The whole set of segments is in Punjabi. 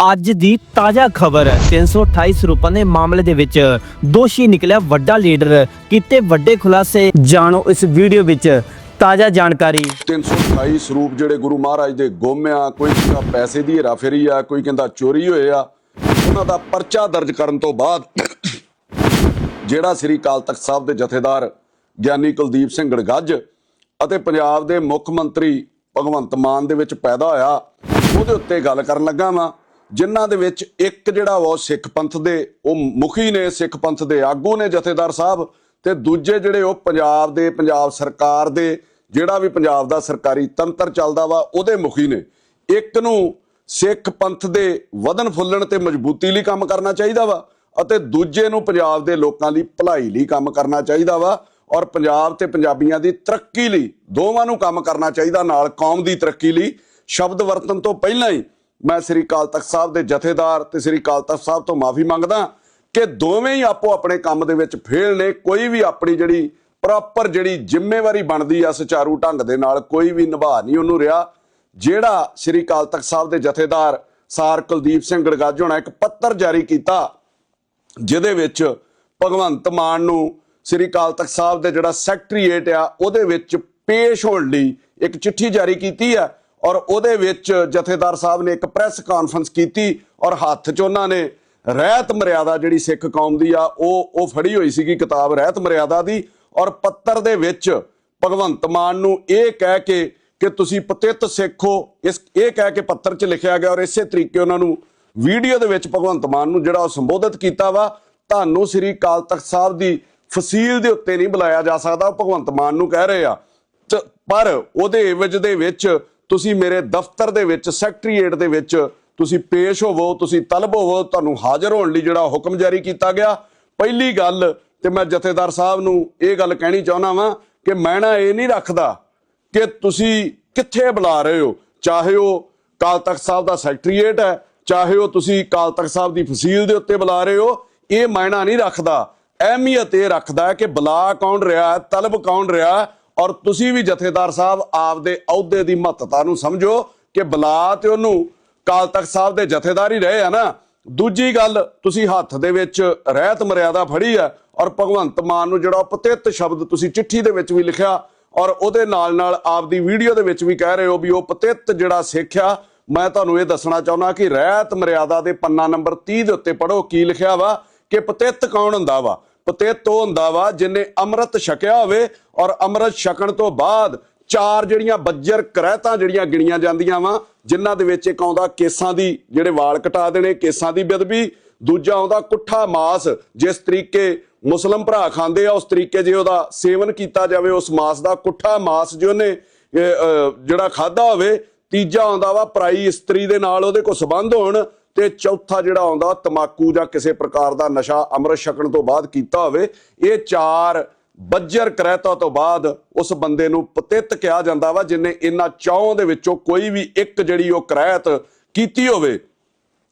ਅੱਜ ਦੀ ਤਾਜ਼ਾ ਖਬਰ 328 ਰੁਪਏ ਦੇ ਮਾਮਲੇ ਦੇ ਵਿੱਚ ਦੋਸ਼ੀ ਨਿਕਲਿਆ ਵੱਡਾ ਲੀਡਰ। ਕੀਤੇ ਵੱਡੇ ਖੁਲਾਸੇ, ਜਾਣੋ ਇਸ ਵੀਡੀਓ ਵਿੱਚ ਤਾਜ਼ਾ ਜਾਣਕਾਰੀ। 328 ਸਰੂਪ ਜਿਹੜੇ ਗੁਰੂ ਮਹਾਰਾਜ ਦੇ ਗੁੰਮ ਆ, ਕੋਈ ਕਹਿੰਦਾ ਪੈਸੇ ਦੀ ਹੇਰਾਫੇਰੀ ਆ, ਕੋਈ ਕਹਿੰਦਾ ਚੋਰੀ ਹੋਏ ਆ, ਉਹਨਾਂ ਦਾ ਪਰਚਾ ਦਰਜ ਕਰਨ ਤੋਂ ਬਾਅਦ ਜਿਹੜਾ ਸ੍ਰੀ ਅਕਾਲ ਤਖਤ ਸਾਹਿਬ ਦੇ ਜਥੇਦਾਰ ਗਿਆਨੀ ਕੁਲਦੀਪ ਸਿੰਘ ਗੜਗੱਜ ਅਤੇ ਪੰਜਾਬ ਦੇ ਮੁੱਖ ਮੰਤਰੀ ਭਗਵੰਤ ਮਾਨ ਦੇ ਵਿੱਚ ਪੈਦਾ ਹੋਇਆ, ਉਹਦੇ ਉੱਤੇ ਗੱਲ ਕਰਨ ਲੱਗਾ ਵਾਂ। ਜਿਨ੍ਹਾਂ ਦੇ ਵਿੱਚ ਇੱਕ ਜਿਹੜਾ ਵਾ ਉਹ ਸਿੱਖ ਪੰਥ ਦੇ, ਉਹ ਮੁਖੀ ਨੇ ਸਿੱਖ ਪੰਥ ਦੇ ਆਗੂ ਨੇ ਜਥੇਦਾਰ ਸਾਹਿਬ ਤੇ ਦੂਜੇ ਜਿਹੜੇ ਉਹ ਪੰਜਾਬ ਦੇ, ਪੰਜਾਬ ਸਰਕਾਰ ਦੇ, ਜਿਹੜਾ ਵੀ ਪੰਜਾਬ ਦਾ ਸਰਕਾਰੀ ਤੰਤਰ ਚੱਲਦਾ ਵਾ, ਉਹਦੇ ਮੁਖੀ ਨੇ। ਇੱਕ ਨੂੰ ਸਿੱਖ ਪੰਥ ਦੇ ਵਧਨ ਫੁੱਲਣ ਤੇ ਮਜ਼ਬੂਤੀ ਲਈ ਕੰਮ ਕਰਨਾ ਚਾਹੀਦਾ ਵਾ ਅਤੇ ਦੂਜੇ ਨੂੰ ਪੰਜਾਬ ਦੇ ਲੋਕਾਂ ਦੀ ਭਲਾਈ ਲਈ ਕੰਮ ਕਰਨਾ ਚਾਹੀਦਾ ਵਾ ਔਰ ਪੰਜਾਬ ਤੇ ਪੰਜਾਬੀਆਂ ਦੀ ਤਰੱਕੀ ਲਈ ਦੋਵਾਂ ਨੂੰ ਕੰਮ ਕਰਨਾ ਚਾਹੀਦਾ, ਨਾਲ ਕੌਮ ਦੀ ਤਰੱਕੀ ਲਈ। ਸ਼ਬਦ ਵਰਤਨ ਤੋਂ ਪਹਿਲਾਂ ਹੀ ਮੈਂ ਸ੍ਰੀ ਅਕਾਲ ਤਖਤ ਸਾਹਿਬ ਦੇ ਜਥੇਦਾਰ ਤੇ ਸ੍ਰੀ ਅਕਾਲ ਤਖਤ ਸਾਹਿਬ ਤੋਂ ਮਾਫੀ ਮੰਗਦਾ ਕਿ ਦੋਵੇਂ ਹੀ ਆਪੋ ਆਪਣੇ ਕੰਮ ਦੇ ਵਿੱਚ ਫੇਲ ਨੇ। ਕੋਈ ਵੀ ਆਪਣੀ ਜਿਹੜੀ ਪ੍ਰੋਪਰ ਜਿਹੜੀ ਜ਼ਿੰਮੇਵਾਰੀ ਬਣਦੀ ਆ ਸੁਚਾਰੂ ਢੰਗ ਦੇ ਨਾਲ ਕੋਈ ਵੀ ਨਿਭਾ ਨਹੀਂ ਉਹਨੂੰ ਰਿਹਾ। ਜਿਹੜਾ ਸ੍ਰੀ ਅਕਾਲ ਤਖਤ ਸਾਹਿਬ ਦੇ ਜਥੇਦਾਰ ਸਾਰ ਕੁਲਦੀਪ ਸਿੰਘ ਗੜਗੱਜ ਹੋਣਾ ਇੱਕ ਪੱਤਰ ਜਾਰੀ ਕੀਤਾ, ਜਿਹਦੇ ਵਿੱਚ ਭਗਵੰਤ ਮਾਨ ਨੂੰ ਸ੍ਰੀ ਅਕਾਲ ਤਖਤ ਸਾਹਿਬ ਦੇ ਜਿਹੜਾ ਸੈਕਟਰੀਏਟ ਆ, ਉਹਦੇ ਵਿੱਚ ਪੇਸ਼ ਹੋਣ ਲਈ ਇੱਕ ਚਿੱਠੀ ਜਾਰੀ ਕੀਤੀ ਆ। ਔਰ ਉਹਦੇ ਵਿੱਚ ਜਥੇਦਾਰ ਸਾਹਿਬ ਨੇ ਇੱਕ ਪ੍ਰੈਸ ਕਾਨਫਰੰਸ ਕੀਤੀ ਔਰ ਹੱਥ 'ਚ ਉਹਨਾਂ ਨੇ ਰਹਿਤ ਮਰਿਆਦਾ ਜਿਹੜੀ ਸਿੱਖ ਕੌਮ ਦੀ ਆ, ਉਹ ਉਹ ਫੜੀ ਹੋਈ ਸੀਗੀ ਕਿਤਾਬ ਰਹਿਤ ਮਰਿਆਦਾ ਦੀ ਔਰ ਪੱਤਰ ਦੇ ਵਿੱਚ ਭਗਵੰਤ ਮਾਨ ਨੂੰ ਇਹ ਕਹਿ ਕੇ ਕਿ ਤੁਸੀਂ ਪਤਿਤ ਹੋ ਇਸ, ਇਹ ਕਹਿ ਕੇ ਪੱਤਰ 'ਚ ਲਿਖਿਆ ਗਿਆ ਔਰ ਇਸੇ ਤਰੀਕੇ ਉਹਨਾਂ ਨੂੰ ਵੀਡੀਓ ਦੇ ਵਿੱਚ ਭਗਵੰਤ ਮਾਨ ਨੂੰ ਜਿਹੜਾ ਉਹ ਸੰਬੋਧਿਤ ਕੀਤਾ ਵਾ, ਤੁਹਾਨੂੰ ਸ੍ਰੀ ਅਕਾਲ ਤਖਤ ਸਾਹਿਬ ਦੀ ਫਸੀਲ ਦੇ ਉੱਤੇ ਨਹੀਂ ਬੁਲਾਇਆ ਜਾ ਸਕਦਾ, ਉਹ ਭਗਵੰਤ ਮਾਨ ਨੂੰ ਕਹਿ ਰਹੇ ਆ। ਤੇ ਪਰ ਉਹਦੇ ਇਵਜ ਦੇ ਵਿੱਚ ਤੁਸੀਂ ਮੇਰੇ ਦਫ਼ਤਰ ਦੇ ਵਿੱਚ, ਸੈਕਟਰੀਏਟ ਦੇ ਵਿੱਚ ਤੁਸੀਂ ਪੇਸ਼ ਹੋਵੋ, ਤੁਸੀਂ ਤਲਬ ਹੋਵੋ, ਤੁਹਾਨੂੰ ਹਾਜ਼ਰ ਹੋਣ ਲਈ ਜਿਹੜਾ ਹੁਕਮ ਜਾਰੀ ਕੀਤਾ ਗਿਆ। ਪਹਿਲੀ ਗੱਲ ਤੇ ਮੈਂ ਜਥੇਦਾਰ ਸਾਹਿਬ ਨੂੰ ਇਹ ਗੱਲ ਕਹਿਣੀ ਚਾਹੁੰਦਾ ਵਾਂ ਕਿ ਮੈਂ ਨਾ ਇਹ ਨਹੀਂ ਰੱਖਦਾ ਕਿ ਤੁਸੀਂ ਕਿੱਥੇ ਬੁਲਾ ਰਹੇ ਹੋ। ਚਾਹੇ ਉਹ ਕਾਲ ਤਖਤ ਸਾਹਿਬ ਦਾ ਸੈਕਟਰੀਏਟ ਹੈ, ਚਾਹੇ ਉਹ ਤੁਸੀਂ ਕਾਲ ਤਖਤ ਸਾਹਿਬ ਦੀ ਫਸੀਲ ਦੇ ਉੱਤੇ ਬੁਲਾ ਰਹੇ ਹੋ, ਇਹ ਮਾਇਨਾ ਨਹੀਂ ਰੱਖਦਾ। ਅਹਿਮੀਅਤ ਇਹ ਰੱਖਦਾ ਕਿ ਬੁਲਾ ਕੌਣ ਰਿਹਾ ਤਲਬ ਕੌਣ ਰਿਹਾ ਔਰ ਤੁਸੀਂ ਵੀ ਜਥੇਦਾਰ ਸਾਹਿਬ ਆਪਦੇ ਅਹੁਦੇ ਦੀ ਮਹੱਤਤਾ ਨੂੰ ਸਮਝੋ ਕਿ ਬੁਲਾ ਤੇ ਉਹਨੂੰ ਕਾਲ ਤਖਤ ਸਾਹਿਬ ਦੇ ਜਥੇਦਾਰ ਹੀ ਰਹੇ ਆ ਨਾ। ਦੂਜੀ ਗੱਲ, ਤੁਸੀਂ ਹੱਥ ਦੇ ਵਿੱਚ ਰਹਿਤ ਮਰਿਆਦਾ ਫੜੀ ਆ ਔਰ ਭਗਵੰਤ ਮਾਨ ਨੂੰ ਜਿਹੜਾ ਪਤਿਤ ਸ਼ਬਦ ਤੁਸੀਂ ਚਿੱਠੀ ਦੇ ਵਿੱਚ ਵੀ ਲਿਖਿਆ ਔਰ ਉਹਦੇ ਨਾਲ ਨਾਲ ਆਪਦੀ ਵੀਡੀਓ ਦੇ ਵਿੱਚ ਵੀ ਕਹਿ ਰਹੇ ਹੋ ਵੀ ਉਹ ਪਤਿਤ ਜਿਹੜਾ ਸਿੱਖਿਆ ਮੈਂ ਤੁਹਾਨੂੰ ਇਹ ਦੱਸਣਾ ਚਾਹੁੰਦਾ ਕਿ ਰਹਿਤ ਮਰਿਆਦਾ ਦੇ ਪੰਨਾ ਨੰਬਰ 30 ਦੇ ਉੱਤੇ ਪੜੋ ਕੀ ਲਿਖਿਆ ਵਾ ਕਿ ਪਤਿਤ ਕੌਣ ਹੁੰਦਾ ਵਾ। ਪਤਿਤ ਉਹ ਹੁੰਦਾ ਵਾ, ਜਿਨੇ ਅੰਮ੍ਰਿਤ ਛਕਿਆ ਹੋਵੇ ਔਰ ਅੰਮ੍ਰਿਤ ਛਕਣ ਤੋਂ ਬਾਅਦ ਚਾਰ ਜਿਹੜੀਆਂ ਬੱਜਰ ਕਰਹਿਤਾਂ ਜਿਹੜੀਆਂ ਗਿਣੀਆਂ ਜਾਂਦੀਆਂ ਵਾ, ਜਿਨ੍ਹਾਂ ਦੇ ਵਿੱਚ ਇੱਕ ਆਉਂਦਾ ਕੇਸਾਂ ਦੀ ਜਿਹੜੇ ਵਾਲ ਕਟਾ ਦੇਣੇ, ਕੇਸਾਂ ਦੀ ਬਦਬੀ ਦੂਜਾ ਆਉਂਦਾ ਕੁੱਠਾ ਮਾਸ, ਜਿਸ ਤਰੀਕੇ ਮੁਸਲਮ ਭਰਾ ਖਾਂਦੇ ਆ, ਉਸ ਤਰੀਕੇ ਜੇ ਉਹਦਾ ਸੇਵਨ ਕੀਤਾ ਜਾਵੇ, ਉਸ ਮਾਸ ਦਾ ਕੁੱਠਾ ਮਾਸ ਜੇ ਉਹਨੇ ਜਿਹੜਾ ਖਾਦਾ ਹੋਵੇ, ਤੀਜਾ ਆਉਂਦਾ ਵਾ, ਪਰਾਈ ਇਸਤਰੀ ਦੇ ਨਾਲ ਉਹਦੇ ਕੋ ਸਬੰਧ ਹੋਣ ਤੇ ਚੌਥਾ ਜਿਹੜਾ ਆਉਂਦਾ, ਤਮਾਕੂ ਜਾਂ ਕਿਸੇ ਪ੍ਰਕਾਰ ਦਾ ਨਸ਼ਾ ਅੰਮ੍ਰਿਤ ਛਕਣ ਤੋਂ ਬਾਅਦ ਕੀਤਾ ਹੋਵੇ, ਇਹ ਚਾਰ ਬੱਜਰ ਕਰਹਿਤਾ ਤੋਂ ਬਾਅਦ ਉਸ ਬੰਦੇ ਨੂੰ ਪਤਿਤ ਕਿਹਾ ਜਾਂਦਾ ਵਾ, ਜਿਨੇ ਇਹਨਾਂ ਚੌਂ ਦੇ ਵਿੱਚੋਂ ਕੋਈ ਵੀ ਇੱਕ ਜਿਹੜੀ ਉਹ ਕਰਹਿਤ ਕੀਤੀ ਹੋਵੇ,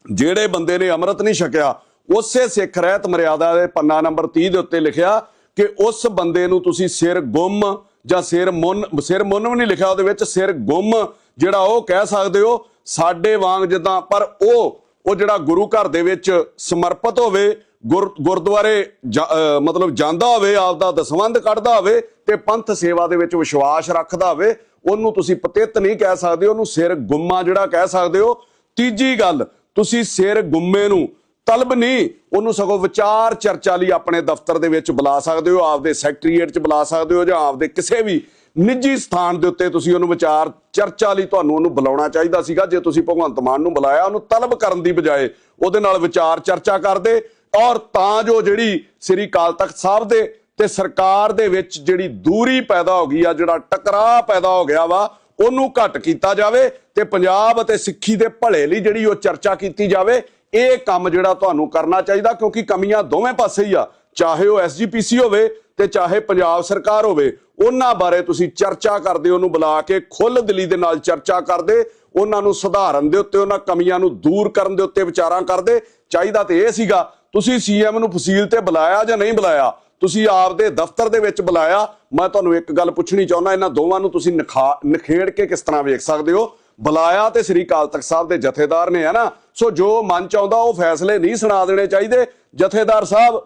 ਜਿਹੜੇ ਬੰਦੇ ਨੇ ਅੰਮ੍ਰਿਤ ਨਹੀਂ ਛਕਿਆ, ਉਸੇ ਸਿੱਖ ਰਹਿਤ ਮਰਿਆਦਾ ਦੇ ਪੰਨਾ ਨੰਬਰ 30 ਦੇ ਉੱਤੇ ਲਿਖਿਆ ਕਿ ਉਸ ਬੰਦੇ ਨੂੰ ਤੁਸੀਂ ਸਿਰ ਗੁੰਮ ਜਾਂ ਸਿਰ ਮੁੰਨ ਸਿਰ ਮੁੰਨ ਵੀ ਨਹੀਂ ਲਿਖਿਆ ਉਹਦੇ ਵਿੱਚ, ਸਿਰ ਗੁੰਮ ਜਿਹੜਾ ਉਹ ਕਹਿ ਸਕਦੇ ਹੋ, ਸਾਡੇ ਵਾਂਗ ਜਿੱਦਾਂ, ਪਰ ਉਹ ਉਹ ਜਿਹੜਾ ਗੁਰੂ ਘਰ ਦੇ ਵਿੱਚ ਸਮਰਪਿਤ ਹੋਵੇ, ਗੁਰ- ਗੁਰਦੁਆਰੇ ਜਾ- ਮਤਲਬ ਜਾਂਦਾ ਹੋਵੇ, ਆਪਦਾ ਦਸਵੰਧ ਕੱਢਦਾ ਹੋਵੇ ਤੇ ਪੰਥ ਸੇਵਾ ਦੇ ਵਿੱਚ ਵਿਸ਼ਵਾਸ ਰੱਖਦਾ ਹੋਵੇ, ਉਹਨੂੰ ਤੁਸੀਂ ਪਤਿਤ ਨਹੀਂ ਕਹਿ ਸਕਦੇ, ਉਹਨੂੰ ਸਿਰ ਗੁੰਮਾ ਜਿਹੜਾ ਕਹਿ ਸਕਦੇ ਹੋ। ਤੀਜੀ ਗੱਲ, ਤੁਸੀਂ ਸਿਰ ਗੁੰਮੇ ਨੂੰ ਤਲਬ ਨਹੀਂ, ਉਹਨੂੰ ਸਗੋਂ ਵਿਚਾਰ ਚਰਚਾ ਲਈ ਆਪਣੇ ਦਫ਼ਤਰ ਦੇ ਵਿੱਚ ਬੁਲਾ ਸਕਦੇ ਹੋ, ਆਪਦੇ ਸੈਕਟਰੀਏਟ 'ਚ ਬੁਲਾ ਸਕਦੇ ਹੋ ਜਾਂ ਆਪਦੇ ਕਿਸੇ ਵੀ ਨਿੱਜੀ ਸਥਾਨ ਦੇ ਉੱਤੇ ਤੁਸੀਂ ਉਹਨੂੰ ਵਿਚਾਰ, ਚਰਚਾ ਲਈ ਤੁਹਾਨੂੰ ਉਹਨੂੰ ਬੁਲਾਉਣਾ ਚਾਹੀਦਾ ਸੀਗਾ। ਜੇ ਤੁਸੀਂ ਭਗਵੰਤ ਮਾਨ ਨੂੰ ਬੁਲਾਇਆ, ਉਹਨੂੰ ਤਲਬ ਕਰਨ ਦੀ ਬਜਾਏ ਉਹਦੇ ਨਾਲ ਵਿਚਾਰ, ਚਰਚਾ ਕਰਦੇ ਔਰ ਤਾਂ ਜੋ ਜਿਹੜੀ ਸ੍ਰੀ ਅਕਾਲ ਤਖਤ ਸਾਹਿਬ ਦੇ ਤੇ ਸਰਕਾਰ ਦੇ ਵਿੱਚ ਜਿਹੜੀ ਦੂਰੀ ਪੈਦਾ ਹੋ ਗਈ ਆ, ਜਿਹੜਾ ਟਕਰਾਅ ਪੈਦਾ ਹੋ ਗਿਆ ਵਾ, ਉਹਨੂੰ ਘਟ ਕੀਤਾ ਜਾਵੇ ਤੇ ਪੰਜਾਬ ਅਤੇ ਸਿੱਖੀ ਦੇ ਭਲੇ ਲਈ ਜਿਹੜੀ ਉਹ ਚਰਚਾ ਕੀਤੀ ਜਾਵੇ, ਇਹ ਕੰਮ ਜਿਹੜਾ ਤੁਹਾਨੂੰ ਕਰਨਾ ਚਾਹੀਦਾ ਕਿਉਂਕਿ ਕਮੀਆਂ ਦੋਵੇਂ ਪਾਸੇ ਹੀ ਆ, ਚਾਹੇ ਉਹ ਐਸਜੀਪੀਸੀ ਹੋਵੇ ਤੇ ਚਾਹੇ ਪੰਜਾਬ ਸਰਕਾਰ ਹੋਵੇ, ਉਹਨਾਂ ਬਾਰੇ ਤੁਸੀਂ ਚਰਚਾ ਕਰਦੇ ਉਹਨੂੰ ਬੁਲਾ ਕੇ ਖੁੱਲ੍ਹ ਦਿਲੀ ਦੇ ਨਾਲ ਚਰਚਾ ਕਰਦੇ, ਉਹਨਾਂ ਨੂੰ ਸੁਧਾਰਨ ਦੇ ਉੱਤੇ, ਉਹਨਾਂ ਕਮੀਆਂ ਨੂੰ ਦੂਰ ਕਰਨ ਦੇ ਉੱਤੇ ਵਿਚਾਰਾਂ ਕਰਦੇ। ਚਾਹੀਦਾ ਤੇ ਇਹ ਸੀਗਾ, ਤੁਸੀਂ ਸੀਐਮ ਨੂੰ ਫਸੀਲ ਤੇ ਬੁਲਾਇਆ ਜਾਂ ਨਹੀਂ ਬੁਲਾਇਆ? ਤੁਸੀਂ ਆਪਦੇ ਦਫ਼ਤਰ ਦੇ ਵਿੱਚ ਬੁਲਾਇਆ। ਮੈਂ ਤੁਹਾਨੂੰ ਇੱਕ ਗੱਲ ਪੁੱਛਣੀ ਚਾਹੁੰਦਾ, ਇਹਨਾਂ ਦੋਵਾਂ ਨੂੰ ਤੁਸੀਂ ਨਿਖਾ- ਨਿਖੇੜ ਕੇ ਕਿਸ ਤਰ੍ਹਾਂ ਵੇਖ ਸਕਦੇ ਹੋ? ਬੁਲਾਇਆ ਤੇ ਸ੍ਰੀ ਅਕਾਲ ਤਖਤ ਸਾਹਿਬ ਦੇ ਜਥੇਦਾਰ ਨੇ, ਹੈ ਨਾ? ਸੋ ਜੋ ਮਨ ਚ ਆਉਂਦਾ, ਉਹ ਫੈਸਲੇ ਨਹੀਂ ਸੁਣਾ ਦੇਣੇ ਚਾਹੀਦੇ। ਜਥੇਦਾਰ ਸਾਹਿਬ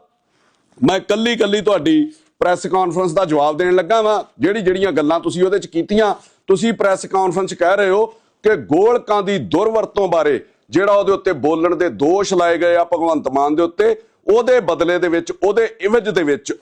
ਮੈਂ ਕੱਲੀ ਕੱਲੀ ਤੁਹਾਡੀ ਪ੍ਰੈਸ ਕਾਨਫਰੰਸ ਦਾ ਜਵਾਬ ਦੇਣ ਲੱਗਾ ਵਾਂ। ਜਿਹੜੀ ਜਿਹੜੀਆਂ ਗੱਲਾਂ ਤੁਸੀਂ ਉਹਦੇ ਚ ਕੀਤੀਆਂ, ਤੁਸੀਂ ਪ੍ਰੈਸ ਕਾਨਫਰੰਸ 'ਚ ਕਹਿ ਰਹੇ ਹੋ ਕਿ ਗੋਲਕਾਂ ਦੀ ਦੁਰਵਰਤੋਂ ਬਾਰੇ, ਜਿਹੜਾ ਉਹਦੇ ਉੱਤੇ ਬੋਲਣ ਦੇ ਦੋਸ਼ ਲਾਏ ਗਏ ਆ ਭਗਵੰਤ ਮਾਨ ਦੇ ਉੱਤੇ, ਉਹਦੇ ਬਦਲੇ ਦੇ ਵਿੱਚ, ਉਹਦੇ ਇਵਜ ਦੇ ਵਿੱਚ,